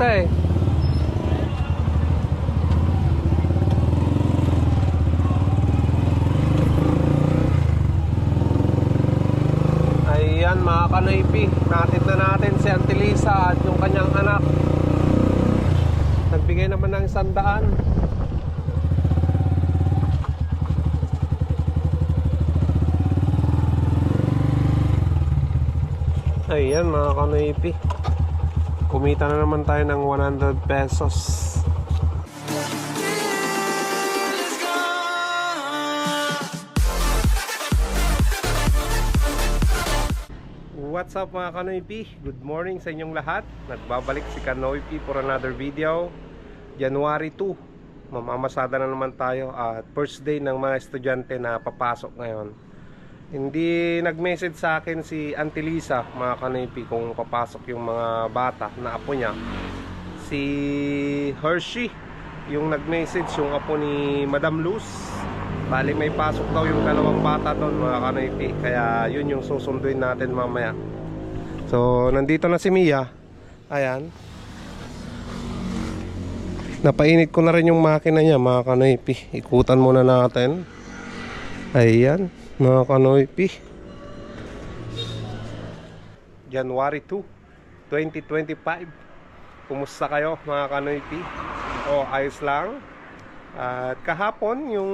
makita eh. Ayan mga kanoypi, natin na natin si Auntie Lisa at yung kanyang anak. Nagbigay naman ng sandaan. Ayan mga kanoypi. Kumita na naman tayo ng 100 pesos. What's up mga Kanoypi? Good morning sa inyong lahat. Nagbabalik si Kanoypi for another video. January 2. Mamamasada na naman tayo at first day ng mga estudyante na papasok ngayon. Hindi nag-message sa akin si Auntie Lisa mga Kanoypi kung papasok yung mga bata na apo niya. Si Hershey yung nag-message yung apo ni Madam Luz. Bali may pasok daw yung dalawang bata doon mga Kanoypi. Kaya yun yung susunduin natin mamaya. So, nandito na si Mia. Ayan. Napainit ko na rin yung makina niya, mga kanoypi. Ikutan muna natin. Ayan, mga kanoypi. January 2, 2025. Kumusta kayo, mga kanoypi? O, ayos lang. At kahapon, yung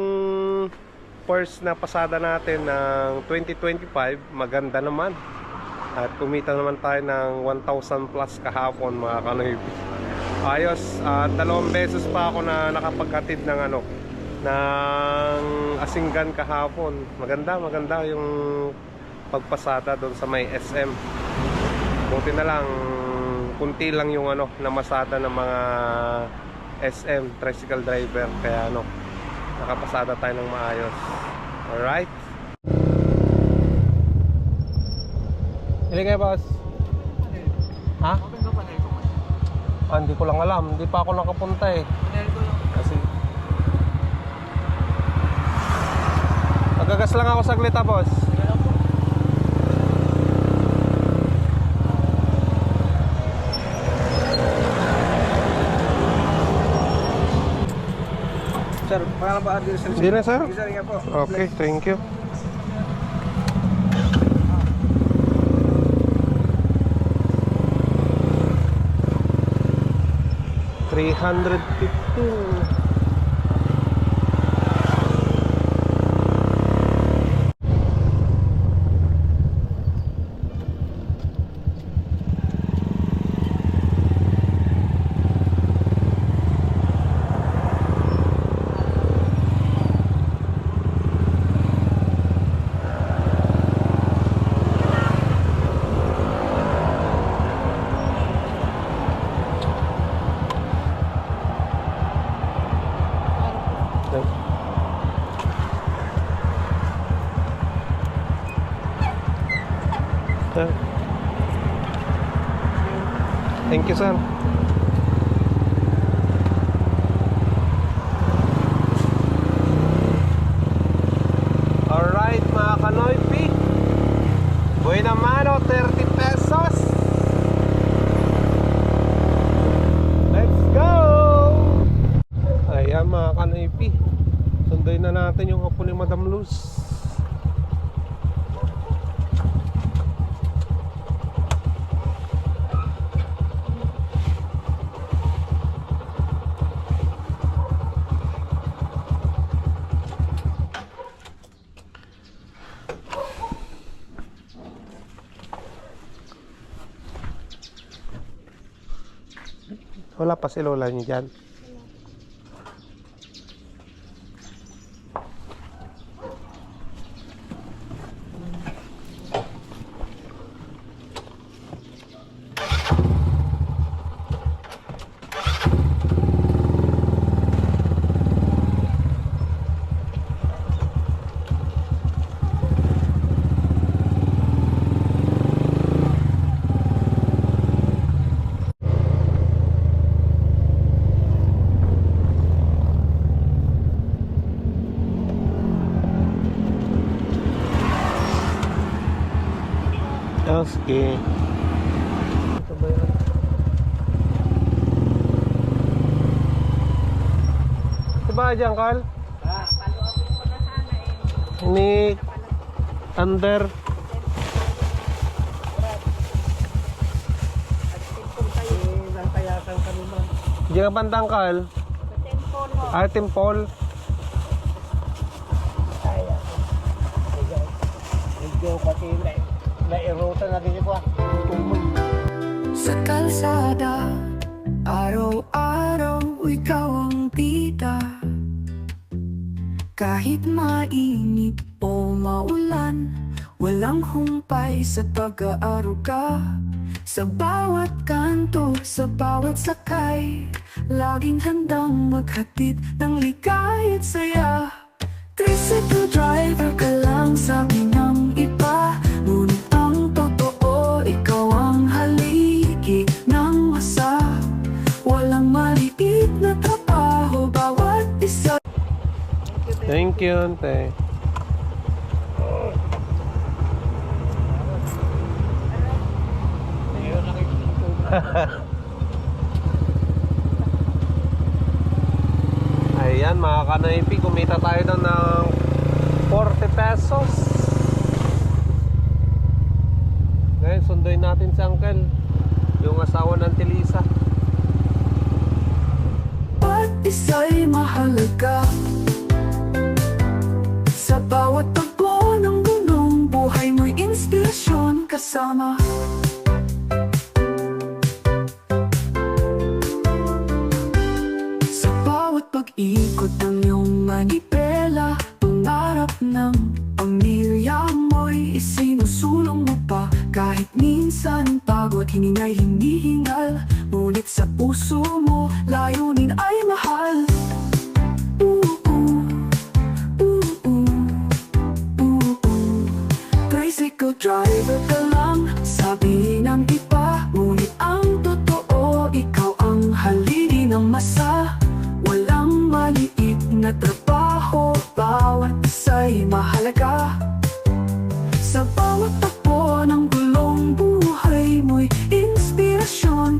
first na pasada natin ng 2025, maganda naman. At kumita naman tayo ng 1,000 plus kahapon mga kanoypi. Ayos, at dalawang beses pa ako na nakapaghatid ng ano, ng asinggan kahapon. Maganda, maganda yung pagpasada doon sa may SM. Buti na lang, kunti lang yung ano, namasada ng mga SM, tricycle driver. Kaya ano, nakapasada tayo ng maayos. Alright? Hindi kayo, boss? Ha? Ah, hindi ko lang alam. Hindi pa ako nakapunta eh. Nagagas lang ako saglit ha, boss. Sir, pangalan ba dito sa Hindi na, sir. Sir, po. Okay, thank you. Three hundred fifteen. Sir. Wala pa si Lola niyo dyan. Okay. Ito ba yan? Nga dyan, Carl? Ni under. Diyan ka bandang, Carl? Ah. Kaya. Medyo, pati na, na-erota na din ko. Sa kalsada, araw-araw ikaw ang Kahit mainit o maulan, walang humpay sa pag-aaruga. Sa bawat kanto, sa bawat sakay, laging handang maghatid ng ligay at saya. Tricycle driver ka lang ng iba Thank you, ante. Ayan, mga kanaypi, kumita tayo doon ng 40 pesos. Ngayon, sunduin natin si Uncle, yung asawa ng Tilisa. Bawat isa'y mahalaga iyong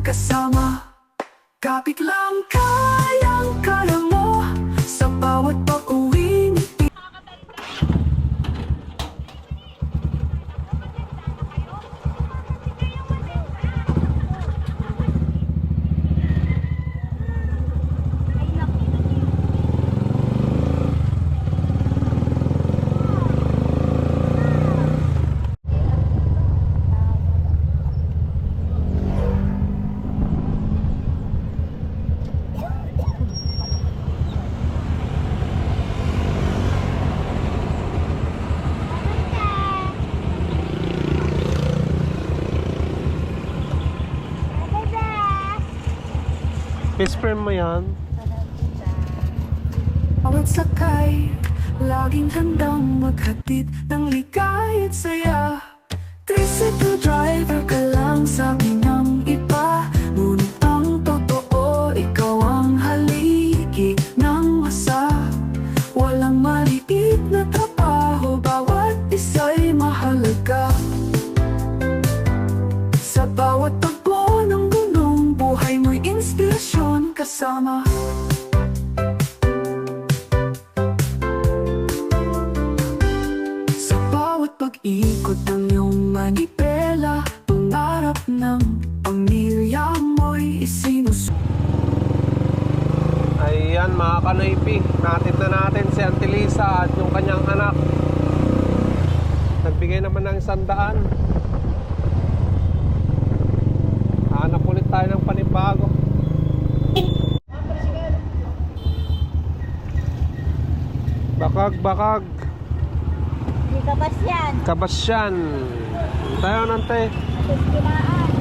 inspirasyon kasama Kapit lang kayang kaya mo Sa bawat pag-uwing Friend mo yan? Bawat sakay, laging handang maghatid ng ligay at saya Tricycle driver ka lang, sabi ng kasama Sa bawat pag-ikot ng iyong manipela Pangarap ng pamilya mo'y isinus Ayan mga kanaypi, natin na natin si Auntie Lisa at yung kanyang anak. Nagbigay naman ng isang daan. Hanap ulit tayo ng panibago. Bakag, bakag. Hindi ka ba yan? Kabasyan. Tayo nante. Kabasyan.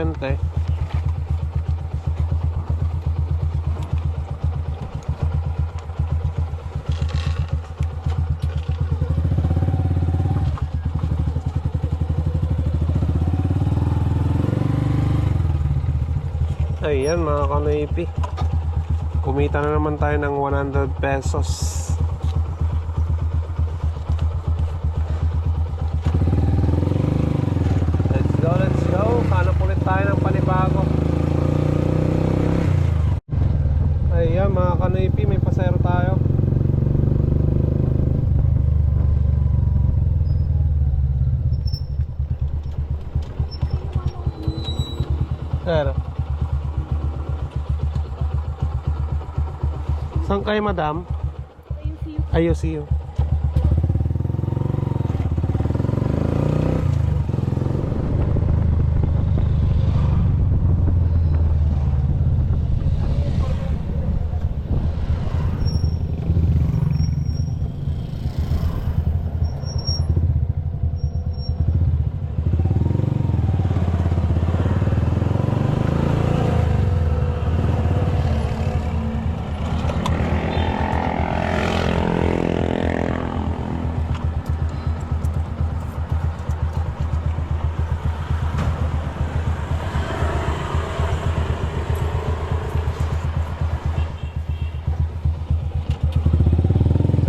kuryente. Ayan mga kanaypi Kumita na naman tayo ng 100 pesos kayo, madam? Ayos you.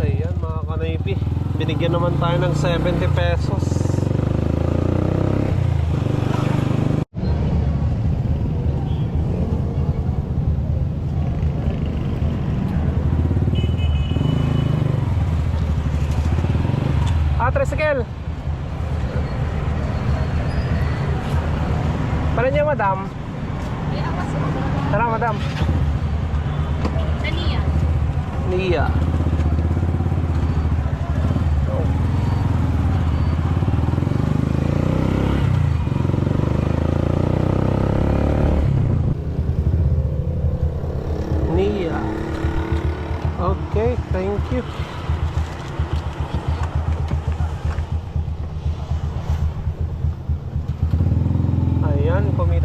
Ayan mga kanaypi. Binigyan naman tayo ng 70 pesos. Ah, tricycle. Para niya, madam. Tara, madam. Nia. Nia. Okay, thank you.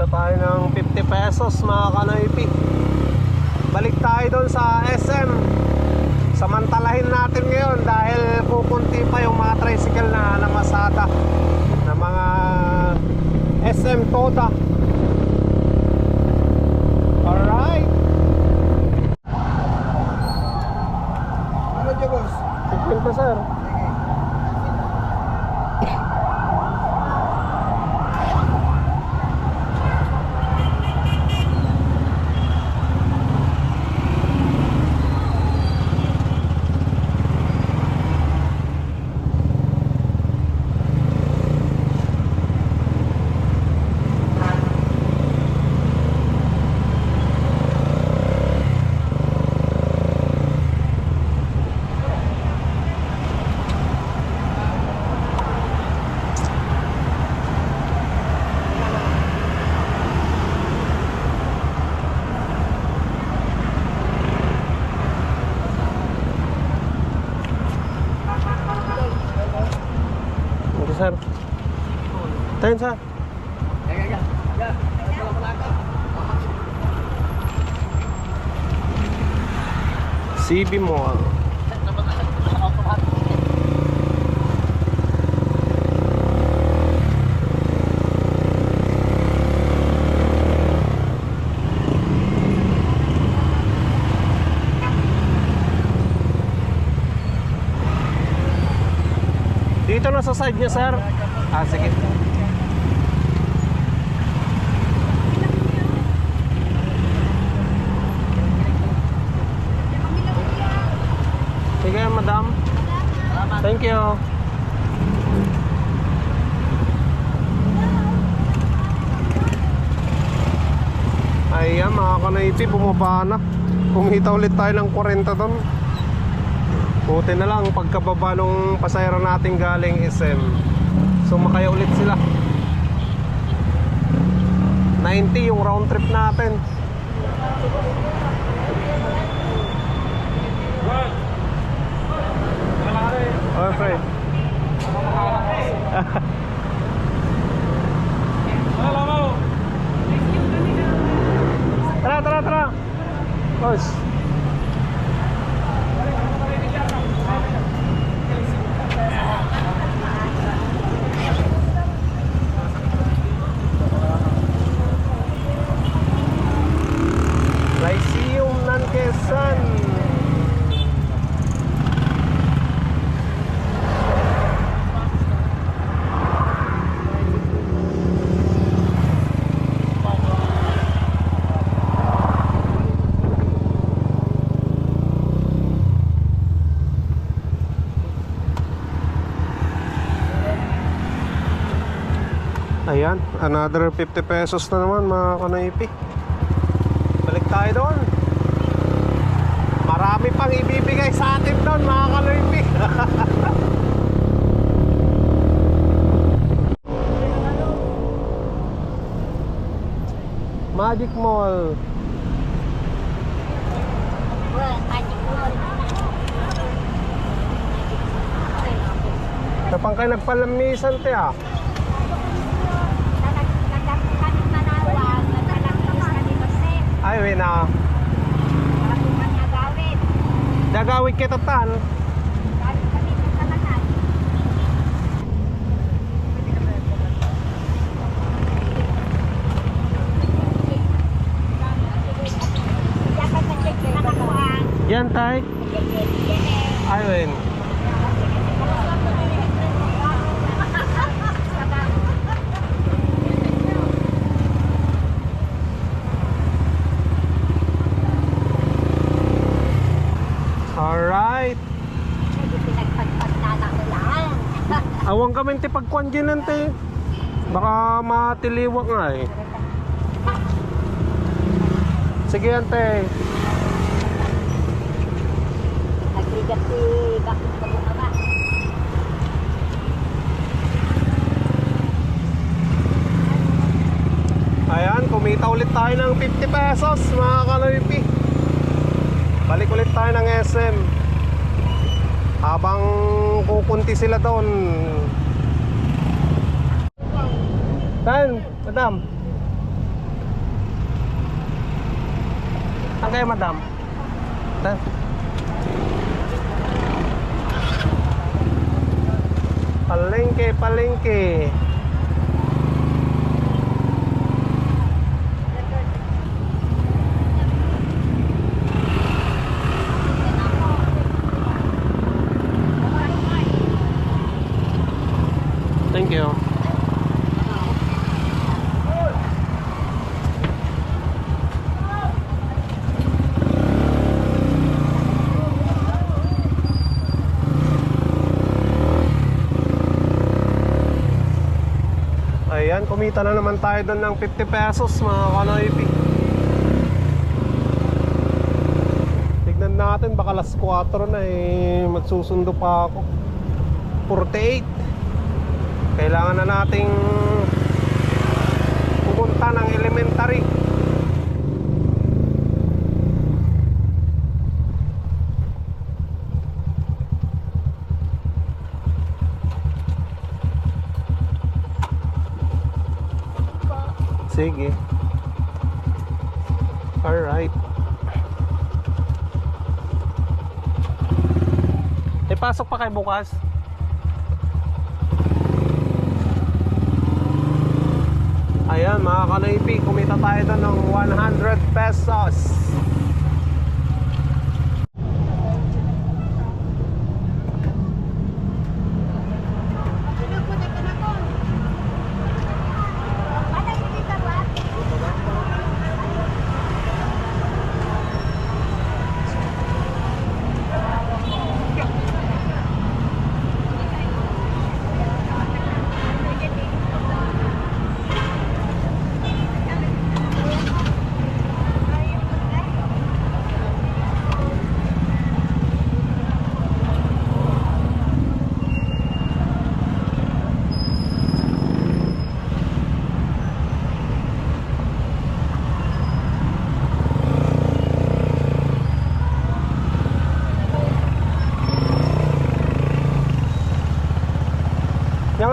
Kumita tayo ng 50 pesos mga kanaypi. Balik tayo doon sa SM. Samantalahin natin ngayon dahil pupunti pa yung mga tricycle na namasada na mga SM Toda. Alright. Ano dyan, boss? 50 sir. Ito sir. Tayo sir. CB Mall. Dito na sa side niya, sir. Ah. Sige, madam. Thank you. Ayan, mga kanaiti, bumaba na. Kumita ulit tayo ng 40 doon. Buti na lang pagkababa nung pasayro natin galing SM. Sumakay ulit sila. 90 yung round trip natin. Oh, pre. Tara, tara, tara. Boss. Another 50 pesos na naman mga kanoipi. Balik tayo doon. Marami pang ibibigay sa atin doon mga kanoipi. Magic Mall. Kapang kayo nagpalamisan te ah. Nagkakalit manawag, nagkakalit kanino set. Ay, wait na. Maratungan nga gawin. Dagawid kita tan. Galit kami sa talanan. Yakan na check na nakuhaan. Yan tay. Check yan eh. Ay, wait. Alright. Medyo pinagpagpagdala ko lang. Awang kami ti pagkuan dyan te. Baka matiliwak nga eh. Sige ante. Nagbigat si Bakit ka ba? Ayan, kumita ulit tayo ng 50 pesos mga kaloypi. Balik ulit tayo ng SM. Habang kukunti sila doon. Tan, madam. Saan kayo madam? Tan. Palengke, palengke. Thank you. Ayan, kumita na naman tayo doon ng 50 pesos mga kanoipi. Tignan natin, baka alas 4 na eh, magsusundo pa ako. 48 kailangan na nating pumunta ng elementary sige. Alright. Eh pasok pa kay bukas. Ayan mga kanoipi, kumita tayo doon ng 100 pesos.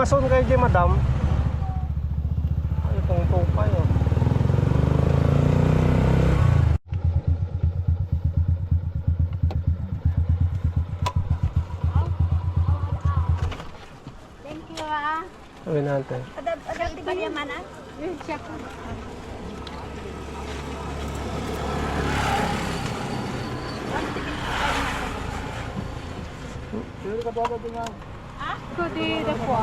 Yang asun kayo dyan, madam. Ay, itong tupay, oh. Thank you ah. Sabi natin. Ada ada di bagian mana? Siapa?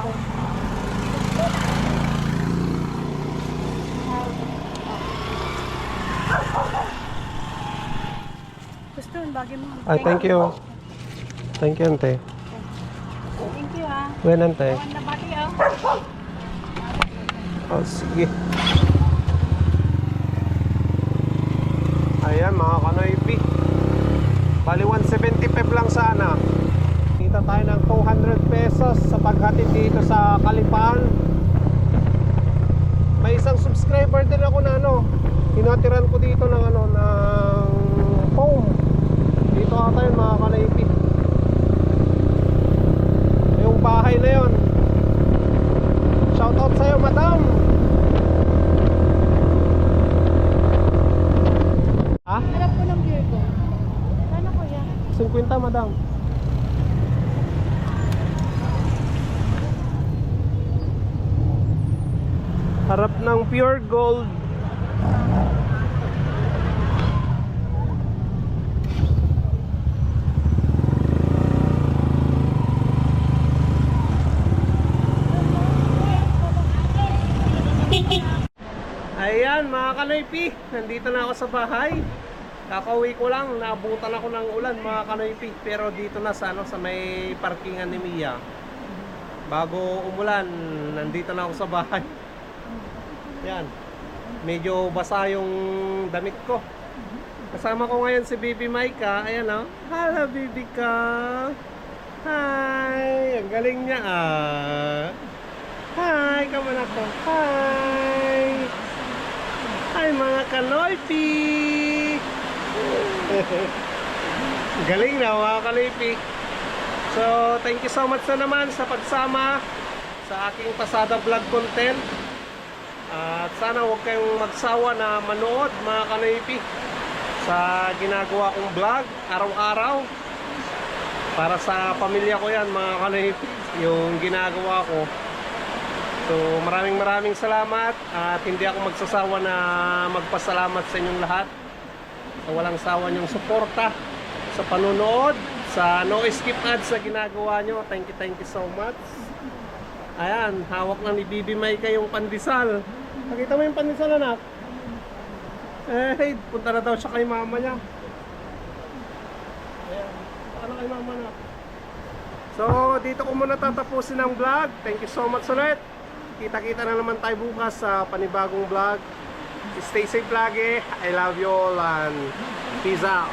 Gusto, bagay mo. Ay, thank you. Thank you, ante. Thank you ah. Wen, ante. Ang nabati ah. Oh, sige. Ayan mga kanoypi. Bali 175 lang sana. Kita tayo ng 200 pesos sa paghatid dito sa Kalipaan. May isang subscriber din ako na ano, hinatiran ko dito ng ano ng foam. Dito ata yun mga kanoypi. Yung bahay na yon. Shoutout sa'yo, madam! Ha? Harap ko ng beer ko. Sana kuya? 50, madam. Harap ng pure gold. Ayan mga kanoypi, nandito na ako sa bahay. Kakauwi ko lang, naabutan ako ng ulan mga kanoypi. Pero dito na sa, ano, sa may parkingan ni Mia. Bago umulan, nandito na ako sa bahay. Yan. Medyo basa yung damit ko. Kasama ko ngayon si Baby Maika. Ayan o. Oh. Hello, Baby ka. Hi! Ang galing niya ah. Hi! Kaman ako. Hi! Hi mga kanoypi! Galing na mga kanoypi. So, thank you so much na naman sa pagsama sa aking pasada vlog content. At sana huwag kayong magsawa na manood mga kanoypi sa ginagawa kong vlog araw-araw. Para sa pamilya ko yan mga kanoypi, yung ginagawa ko. So maraming maraming salamat at hindi ako magsasawa na magpasalamat sa inyong lahat sa walang sawa niyong suporta sa panunood sa no skip ads sa ginagawa nyo. Thank you, thank you so much. Ayan, hawak na ni Bibi May kayong pandesal. Nakita mo yung pandesal anak? Eh, punta na daw siya kay mama niya. Ayan, ano kay mama na? So, dito ko muna tatapusin ang vlog. Thank you so much ulit. Kita-kita na naman tayo bukas sa panibagong vlog. Stay safe lagi. I love you all and peace out.